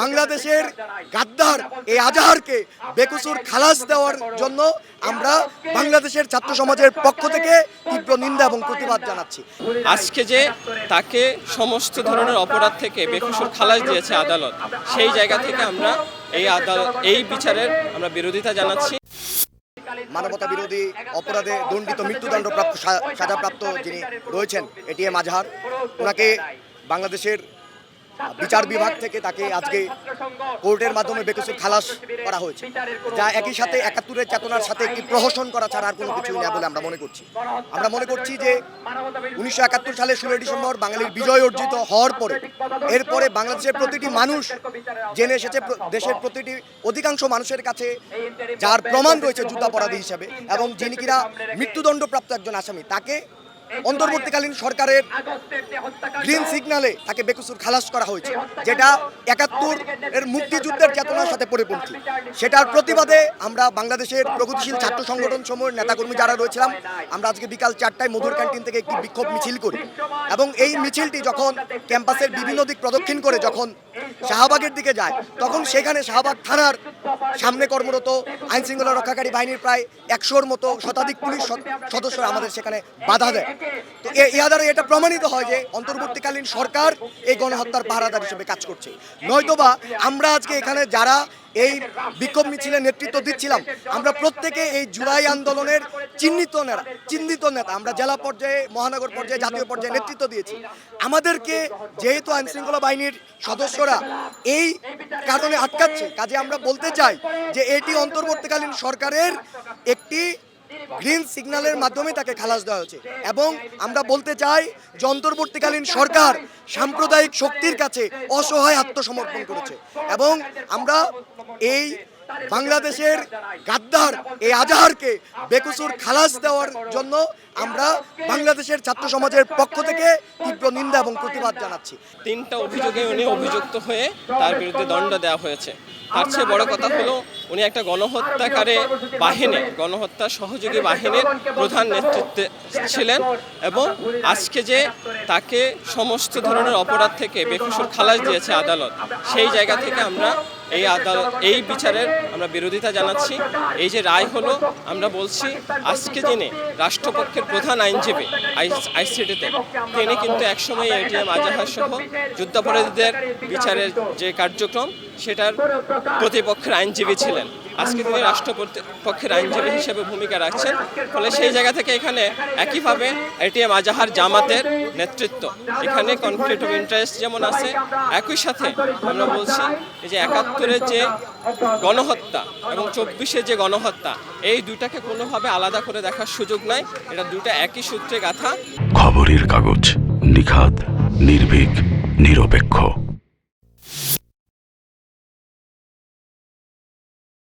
বাংলাদেশের গাদ্দার এই আজাহারকে বেকসুর খালাস দেওয়ার জন্য আমরা বাংলাদেশের ছাত্র সমাজের পক্ষ থেকে তীব্র নিন্দা এবং প্রতিবাদ জানাচ্ছি। আজকে যে তাকে সমস্ত ধরনের অপরাধ থেকে বেকসুর খালাস দিয়েছে আদালত সেই জায়গা থেকে আমরা এই আদালত এই বিচারের আমরা বিরোধিতা জানাচ্ছি। মানবতা বিরোধী অপরাধে দণ্ডিত মৃত্যুদণ্ডপ্রাপ্ত সাজাপ্রাপ্ত যিনি রয়েছেন এটিএম আজহার ওনাকে বাংলাদেশের বিচার বিভাগ থেকে তাকে আজকে কোর্টের মাধ্যমে বেকসুর খালাস করা হয়েছে। যা একই সাথে একাত্তরের চেতনার সাথে একটি প্রহসন করা ছাড়া আর কোনো কিছুই না বলে আমরা মনে করছি। আমরা মনে করছি যে উনিশশো একাত্তর সালে ষোলোই ডিসেম্বর বাঙালির বিজয় অর্জিত হওয়ার পরে, এরপরে বাংলাদেশের প্রতিটি মানুষ জেনে এসেছে দেশের প্রতিটি অধিকাংশ মানুষের কাছে যার প্রমাণ রয়েছে যুদ্ধাপরাধী হিসাবে এবং যিনি কিনা মৃত্যুদণ্ডপ্রাপ্ত একজন আসামি, তাকে অন্তর্বর্তীকালীন সরকারের গ্রিন সিগন্যালে তাকে বেকসুর খালাস করা হয়েছে যেটা একাত্তর এর মুক্তিযুদ্ধের চেতনার সাথে পরিপন্থী। সেটার প্রতিবাদে আমরা বাংলাদেশের প্রগতিশীল ছাত্র সংগঠন সমূহের নেতাকর্মী যারা রয়েছিলাম আমরা আজকে বিকাল চারটায় মধুর ক্যান্টিন থেকে একটি বিক্ষোভ মিছিল করি। এবং এই মিছিলটি যখন ক্যাম্পাসের বিভিন্ন দিক প্রদক্ষিণ করে যখন শাহবাগের দিকে যায়। তখন সেখানে শাহবাগ থানার সামনে কর্মরত আইন শৃঙ্খলা রক্ষাকারী বাহিনীর প্রায় একশোর মতো শতাধিক পুলিশ সদ- সদস্য আমাদের সেখানে বাধা দেয়। তো ইহা দ্বারা এটা প্রমাণিত হয় যে অন্তর্বর্তীকালীন সরকার এই গণহত্যার পাহারাদার হিসেবে কাজ করছে। নয়তোবা আমরা আজকে এখানে যারা এই বিক্ষোভ মিছিলে নেতৃত্ব দিচ্ছিলাম। আমরা প্রত্যেকে এই জুলাই আন্দোলনের চিহ্নিত নেতা চিহ্নিত নেতা। আমরা জেলা পর্যায়ে, মহানগর পর্যায়ে, জাতীয় পর্যায়ে নেতৃত্ব দিয়েছি। আমাদেরকে যেহেতু আইন শৃঙ্খলা বাহিনীর সদস্যরা এই কারণে আটকাচ্ছে, কাজে আমরা বলতে চাই যে এটি অন্তর্বর্তীকালীন সরকারের একটি গ্রিন সিগন্যালের মাধ্যমে তাকে খালাস দেওয়া হয়েছে। এবং আমরা বলতে চাই যে অন্তর্বর্তীকালীন সরকার সাম্প্রদায়িক শক্তির কাছে অসহায় আত্মসমর্পণ করেছে। এবং আমরা এই বাংলাদেশের গাদ্দার, এই আজাহারকে বেকসুর খালাস দেওয়ার জন্য আমরা বাংলাদেশের ছাত্র সমাজের পক্ষ থেকে তীব্র নিন্দা এবং প্রতিবাদ জানাচ্ছি। তিনটা অভিযোগে উনি অভিযুক্ত হয়ে তার বিরুদ্ধে দণ্ড দেওয়া হয়েছে। তার চেয়ে বড় কথা হলো উনি একটা গণহত্যাকারী বাহিনী, গণহত্যা সহযোগী বাহিনীর প্রধান নেতৃত্বে ছিলেন এবং আজকে যে তাকে সমস্ত ধরনের অপরাধ থেকে বেকসুর খালাস দিয়েছে আদালত, সেই জায়গা থেকে আমরা এই আদালত এই বিচারের আমরা বিরোধিতা জানাচ্ছি। এই যে রায় হলো, আমরা বলছি, আজকে দিনে রাষ্ট্রপক্ষের প্রধান আইনজীবী আইসিডিতে, তিনি কিন্তু একসময় এটিএম, আজাহার সহ যুদ্ধাপরাধীদের বিচারের যে কার্যক্রম, সেটার প্রতিপক্ষের আইনজীবী ছিলেন। আজকে তিনি রাষ্ট্রপক্ষের আইনজীবী হিসেবে ভূমিকা রাখছেন। ফলে সেই জায়গা থেকে এখানে একইভাবে এটিএম আজাহার জামাতের নেতৃত্ব। এখানে কনফ্লিক্ট অফ ইন্টারেস্ট যেমন আছে, একই সাথে আমরা বলছি যে একাত্তরের যে গণহত্যা এবং চব্বিশে যে গণহত্যা, এই দুটাকে কোনোভাবে আলাদা করে দেখার সুযোগ নাই। এটা দুটো একই সূত্রে গাথা। খবরের কাগজ নিখাত নির্ভীক, নিরপেক্ষ।